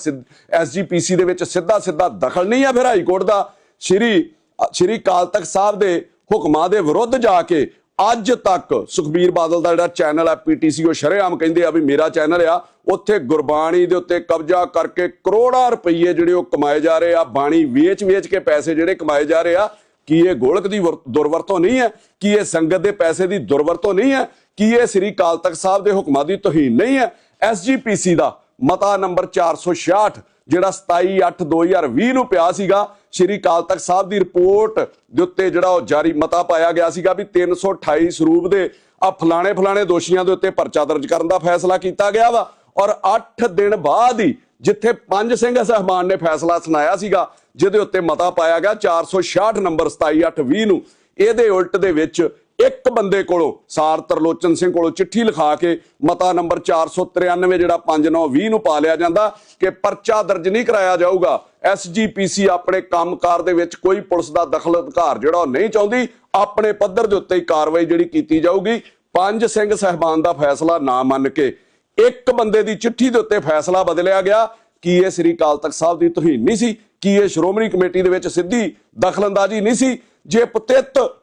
ਐਸਜੀਪੀਸੀ ਦੇ ਵਿੱਚ ਸਿੱਧਾ ਸਿੱਧਾ ਦਖਲ ਨਹੀਂ ਹੈ ਫਿਰ ਹਾਈ ਕੋਰਟ ਦਾ? ਸ਼੍ਰੀ ਸ਼੍ਰੀ ਕਾਲ ਤਖਤ ਸਾਹਿਬ ਦੇ ਹੁਕਮਾਂ ਦੇ ਵਿਰੁੱਧ ਜਾ ਕੇ ਅੱਜ ਤੱਕ ਸੁਖਬੀਰ ਬਾਦਲ ਦਾ ਜਿਹੜਾ ਚੈਨਲ ਹੈ ਪੀਟੀਸੀ, ਉਹ ਸ਼ਰੇਆਮ ਕਹਿੰਦੇ ਆ ਵੀ ਮੇਰਾ ਚੈਨਲ ਆ, ਉੱਥੇ ਗੁਰਬਾਣੀ ਦੇ ਉੱਤੇ ਕਬਜ਼ਾ ਕਰਕੇ ਕਰੋੜਾਂ ਰੁਪਏ ਜਿਹੜੇ ਉਹ ਕਮਾਏ ਜਾ ਰਹੇ ਆ, ਬਾਣੀ ਵੇਚ-ਵੇਚ ਕੇ ਪੈਸੇ ਜਿਹੜੇ ਕਮਾਏ ਜਾ ਰਹੇ ਆ, ਕੀ ਇਹ ਗੋਲਕ ਦੀ ਵਰ- ਦੁਰਵਰਤੋਂ ਨਹੀਂ ਹੈ? ਕੀ ਇਹ ਸੰਗਤ ਦੇ ਪੈਸੇ ਦੀ ਦੁਰਵਰਤੋਂ ਨਹੀਂ ਹੈ? ਕੀ ਇਹ ਸ੍ਰੀ ਕਾਲ ਤਖਤ ਸਾਹਿਬ ਦੇ ਹੁਕਮਾਂ ਦੀ ਤੋਹੀਨ ਨਹੀਂ ਹੈ? ਐਸਜੀਪੀਸੀ ਦਾ ਮਤਾ ਨੰਬਰ 466 ਜਿਹੜਾ 27/8/2020 ਨੂੰ ਪਿਆ ਸੀਗਾ ਸ਼੍ਰੀ ਕਾਲ ਤਖਤ ਸਾਹਿਬ ਦੀ ਰਿਪੋਰਟ ਦੇ ਉੱਤੇ ਜਿਹੜਾ ਉਹ ਜਾਰੀ ਮਤਾ ਪਾਇਆ ਗਿਆ ਸੀਗਾ ਵੀ 328 ਸਰੂਪ ਦੇ ਆ ਫਲਾਣੇ ਫਲਾਣੇ ਦੋਸ਼ੀਆਂ ਦੇ ਉੱਤੇ ਪਰਚਾ ਦਰਜ ਕਰਨ ਦਾ ਫੈਸਲਾ ਕੀਤਾ ਗਿਆ ਵਾ ਔਰ 8 ਦਿਨ ਬਾਅਦ ਹੀ ਜਿੱਥੇ ਪੰਜ ਸਿੰਘ ਸਹਿਬਾਨ ਨੇ ਫੈਸਲਾ ਸੁਣਾਇਆ ਸੀਗਾ, ਜਿਹਦੇ ਉੱਤੇ ਮਤਾ ਪਾਇਆ ਗਿਆ 466 ਨੰਬਰ 27/8/20 ਨੂੰ। ਇਹਦੇ ਉਲਟ ਦੇ ਵਿੱਚ ਇੱਕ ਬੰਦੇ ਕੋਲੋਂ, ਸਾਰ ਤਰਲੋਚਨ ਸਿੰਘ ਕੋਲੋਂ ਚਿੱਠੀ ਲਿਖਾ ਕੇ ਮਤਾ ਨੰਬਰ 493 ਜਿਹੜਾ 5920 ਨੂੰ ਪਾ ਲਿਆ ਜਾਂਦਾ ਕਿ ਪਰਚਾ ਦਰਜ ਨਹੀਂ ਕਰਾਇਆ ਜਾਊਗਾ। ਐਸਜੀਪੀਸੀ ਆਪਣੇ ਕੰਮਕਾਰ ਦੇ ਵਿੱਚ ਕੋਈ ਪੁਲਿਸ ਦਾ ਦਖਲ ਅਧਿਕਾਰ ਜਿਹੜਾ ਉਹ ਨਹੀਂ ਚਾਹੁੰਦੀ, ਆਪਣੇ ਪੱਧਰ ਦੇ ਉੱਤੇ ਹੀ ਕਾਰਵਾਈ ਜਿਹੜੀ ਕੀਤੀ ਜਾਊਗੀ। ਪੰਜ ਸਿੰਘ ਸਹਿਬਾਨ ਦਾ ਫੈਸਲਾ ਨਾ ਮੰਨ ਕੇ ਇੱਕ ਬੰਦੇ ਦੀ ਚਿੱਠੀ ਦੇ ਉੱਤੇ ਫੈਸਲਾ ਬਦਲਿਆ ਗਿਆ। ਕੀ ਇਹ ਸ੍ਰੀ ਕਾਲ ਤਖਤ ਸਾਹਿਬ ਦੀ ਤੋਹੀਨ ਨਹੀਂ ਸੀ? ਕੀ ਇਹ ਸ਼੍ਰੋਮਣੀ ਕਮੇਟੀ ਦੇ ਵਿੱਚ ਸਿੱਧੀ ਦਖਲਅੰਦਾਜ਼ੀ ਨਹੀਂ ਸੀ? ਜੇ ਪਤਿੱਤ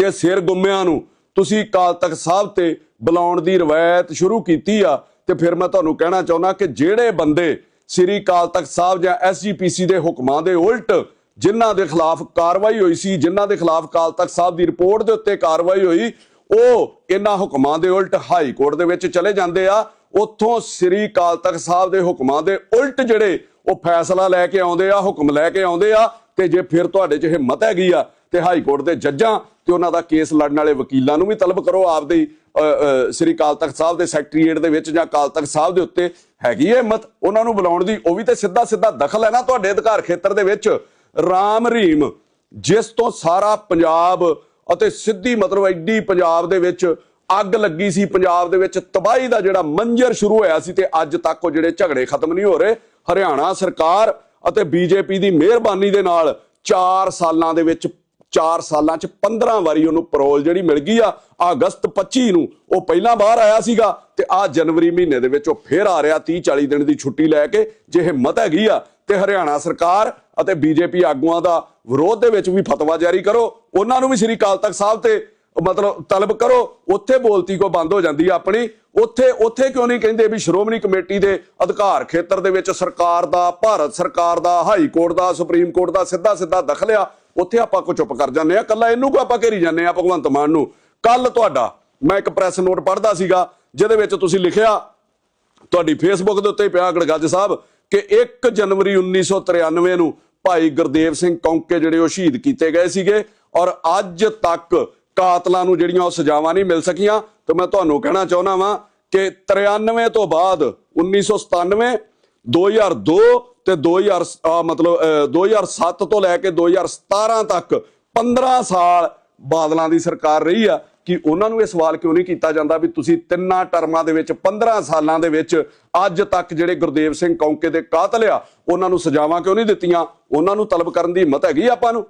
ਤੇ ਸਿਰ ਗੁੰਮਿਆਂ ਨੂੰ ਤੁਸੀਂ ਕਾਲ ਤਖਤ ਸਾਹਿਬ ਤੇ ਬੁਲਾਉਣ ਦੀ ਰਵਾਇਤ ਸ਼ੁਰੂ ਕੀਤੀ ਆ। ਤੇ ਫਿਰ ਮੈਂ ਤੁਹਾਨੂੰ ਕਹਿਣਾ ਚਾਹੁੰਦਾ ਕਿ ਜਿਹੜੇ ਬੰਦੇ ਸ੍ਰੀ ਅਕਾਲ ਤਖਤ ਸਾਹਿਬ ਜਾਂ ਐਸਜੀਪੀਸੀ ਦੇ ਹੁਕਮਾਂ ਦੇ ਉਲਟ ਜਿਨ੍ਹਾਂ ਦੇ ਖਿਲਾਫ ਕਾਰਵਾਈ ਹੋਈ ਸੀ, ਜਿਨ੍ਹਾਂ ਦੇ ਖਿਲਾਫ ਕਾਲ ਤਖਤ ਸਾਹਿਬ ਦੀ ਰਿਪੋਰਟ ਦੇ ਉੱਤੇ ਕਾਰਵਾਈ ਹੋਈ, ਉਹ ਇਹਨਾਂ ਹੁਕਮਾਂ ਦੇ ਉਲਟ ਹਾਈ ਕੋਰਟ ਦੇ ਵਿੱਚ ਚਲੇ ਜਾਂਦੇ ਆ। ਉੱਥੋਂ ਸ੍ਰੀ ਅਕਾਲ ਤਖਤ ਸਾਹਿਬ ਦੇ ਹੁਕਮਾਂ ਦੇ ਉਲਟ ਜਿਹੜੇ ਉਹ ਫੈਸਲਾ ਲੈ ਕੇ ਆਉਂਦੇ ਆ, ਹੁਕਮ ਲੈ ਕੇ ਆਉਂਦੇ ਆ। ਤੇ ਜੇ ਫਿਰ ਤੁਹਾਡੇ 'ਚ ਹਿੰਮਤ ਹੈਗੀ ਆ ਤੇ ਹਾਈ ਕੋਰਟ ਦੇ ਜੱਜਾਂ ਤੇ ਉਹਨਾਂ ਦਾ ਕੇਸ ਲੜਨ ਵਾਲੇ ਵਕੀਲਾਂ ਨੂੰ ਵੀ ਤਲਬ ਕਰੋ ਆਪਦੇ ਅ, ਸ੍ਰੀ ਅਕਾਲ ਤਖਤ ਸਾਹਿਬ ਦੇ ਸੈਕਟਰੀਏਟ ਦੇ ਵਿੱਚ ਜਾਂ ਅਕਾਲ ਤਖਤ ਸਾਹਿਬ ਦੇ ਉੱਤੇ ਹੈਗੀ ਹੈ ਮਤ ਉਹਨਾਂ ਨੂੰ ਬੁਲਾਉਣ ਦੀ ਉਹ ਵੀ ਤੇ ਸਿੱਧਾ ਸਿੱਧਾ ਦਖਲ ਹੈ ਨਾ ਤੁਹਾਡੇ ਅਧਿਕਾਰ ਖੇਤਰ ਦੇ ਵਿੱਚ। ਰਾਮ ਰਹੀਮ ਜਿਸ ਤੋਂ ਸਾਰਾ ਪੰਜਾਬ ਅਤੇ ਸਿੱਧੀ ਮਤਲਬ ਐਡੀ ਪੰਜਾਬ ਦੇ ਵਿੱਚ ਅੱਗ ਲੱਗੀ ਸੀ ਪੰਜਾਬ ਦੇ ਵਿੱਚ ਤਬਾਹੀ ਦਾ ਜਿਹੜਾ ਮੰਜ਼ਰ ਸ਼ੁਰੂ ਹੋਇਆ ਸੀ ਤੇ ਅੱਜ ਤੱਕ ਉਹ ਜਿਹੜੇ ਝਗੜੇ ਖਤਮ ਨਹੀਂ ਹੋ ਰਹੇ। ਹਰਿਆਣਾ ਸਰਕਾਰ ਅਤੇ ਬੀਜੇਪੀ ਦੀ ਮਿਹਰਬਾਨੀ ਦੇ ਨਾਲ 4 ਸਾਲਾਂ ਦੇ ਵਿੱਚ 4 ਸਾਲਾਂ ਚ 15 ਵਾਰੀ ਉਹਨੂੰ ਪਰੋਲ ਜਿਹੜੀ ਮਿਲ ਗਈ ਆ, ਅਗਸਤ 25 ਨੂੰ। ਉਹ ਪਹਿਲਾਂ ਬਾਹਰ ਆਇਆ ਸੀਗਾ ਤੇ ਆ ਜਨਵਰੀ ਮਹੀਨੇ ਦੇ ਵਿੱਚ ਉਹ ਫੇਰ ਆ ਰਿਹਾ 30 40 ਦਿਨ ਦੀ ਛੁੱਟੀ ਲੈ ਕੇ, ਜੇ ਹਿੰਮਤ ਹੈਗੀ ਆ ਤੇ ਹਰਿਆਣਾ ਸਰਕਾਰ ਅਤੇ ਬੀਜੇਪੀ ਆਗੂਆਂ ਦਾ ਵਿਰੋਧ ਦੇ ਵਿੱਚ ਵੀ ਫਤਵਾ ਜਾਰੀ ਕਰੋ। ਉਹਨਾਂ ਨੂੰ ਵੀ ਸ੍ਰੀ ਅਕਾਲ ਤਖਤ ਸਾਹਿਬ ਤੇ ਮਤਲਬ ਤਲਬ ਕਰੋ। ਉੱਥੇ ਬੋਲਤੀ ਕੋ ਬੰਦ ਹੋ ਜਾਂਦੀ ਆ ਆਪਣੀ। ਉੱਥੇ ਉੱਥੇ ਕਿਉਂ ਨਹੀਂ ਕਹਿੰਦੇ ਵੀ ਸ਼੍ਰੋਮਣੀ ਕਮੇਟੀ ਦੇ ਅਧਿਕਾਰ ਖੇਤਰ ਦੇ ਵਿੱਚ ਸਰਕਾਰ ਦਾ, ਭਾਰਤ ਸਰਕਾਰ ਦਾ, ਹਾਈ ਕੋਰਟ ਦਾ, ਸੁਪਰੀਮ ਕੋਰਟ ਦਾ ਸਿੱਧਾ ਸਿੱਧਾ ਦਖਲ ਆ। ਉੱਥੇ ਆਪਾਂ ਕੋ ਚੁੱਪ ਕਰ ਜਾਂਦੇ ਆ, ਕੱਲਾ ਇਹਨੂੰ ਕੋ ਆਪਾਂ ਘੇਰੀ ਜਾਂਦੇ ਆ ਭਗਵੰਤ ਮਾਨ ਨੂੰ। ਕੱਲ ਤੁਹਾਡਾ, ਮੈਂ ਇੱਕ ਪ੍ਰੈਸ ਨੋਟ ਪੜ੍ਹਦਾ ਸੀਗਾ, ਜਿਹਦੇ ਵਿੱਚ ਤੁਸੀਂ ਲਿਖਿਆ, ਤੁਹਾਡੀ ਫੇਸਬੁੱਕ ਦੇ ਉੱਤੇ ਪਿਆ ਗੜਗੱਜ ਸਾਹਿਬ, ਕਿ 1 ਜਨਵਰੀ 1993 ਨੂੰ ਭਾਈ ਗੁਰਦੇਵ ਸਿੰਘ ਕੌਂਕੇ ਜਿਹੜੇ ਉਹ ਸ਼ਹੀਦ ਕੀਤੇ ਗਏ ਸੀਗੇ, ਔਰ ਅੱਜ ਤੱਕ ਕਾਤਲਾਂ ਨੂੰ ਜਿਹੜੀਆਂ ਉਹ ਸਜ਼ਾਵਾਂ ਨਹੀਂ ਮਿਲ ਸਕੀਆਂ, ਤੇ ਮੈਂ ਤੁਹਾਨੂੰ ਕਹਿਣਾ ਚਾਹੁੰਦਾ ਵਾਂ ਕਿ 93 ਤੋਂ ਬਾਅਦ 1997 2002 ਤੇ 2000 ਅਹ ਮਤਲਬ, ਅਹ 2007 ਤੋਂ ਲੈ ਕੇ 2017 ਤੱਕ 15 ਸਾਲ ਬਾਦਲਾਂ ਦੀ ਸਰਕਾਰ ਰਹੀ ਆ ਕਿ ਉਹਨਾਂ ਨੂੰ ਇਹ ਸਵਾਲ ਕਿਉਂ ਨਹੀਂ ਕੀਤਾ ਜਾਂਦਾ ਵੀ ਤੁਸੀਂ ਤਿੰਨਾਂ ਟਰਮਾਂ ਦੇ ਵਿੱਚ 15 ਸਾਲਾਂ ਦੇ ਵਿੱਚ ਅੱਜ ਤੱਕ ਜਿਹੜੇ ਗੁਰਦੇਵ ਸਿੰਘ ਕੌਂਕੇ ਦੇ ਕਾਤਲ ਆ, ਉਹਨਾਂ ਨੂੰ ਸਜ਼ਾਵਾਂ ਕਿਉਂ ਨਹੀਂ ਦਿੱਤੀਆਂ? ਉਹਨਾਂ ਨੂੰ ਤਲਬ ਕਰਨ ਦੀ ਹਿੰਮਤ ਹੈਗੀ ਆਪਾਂ ਨੂੰ?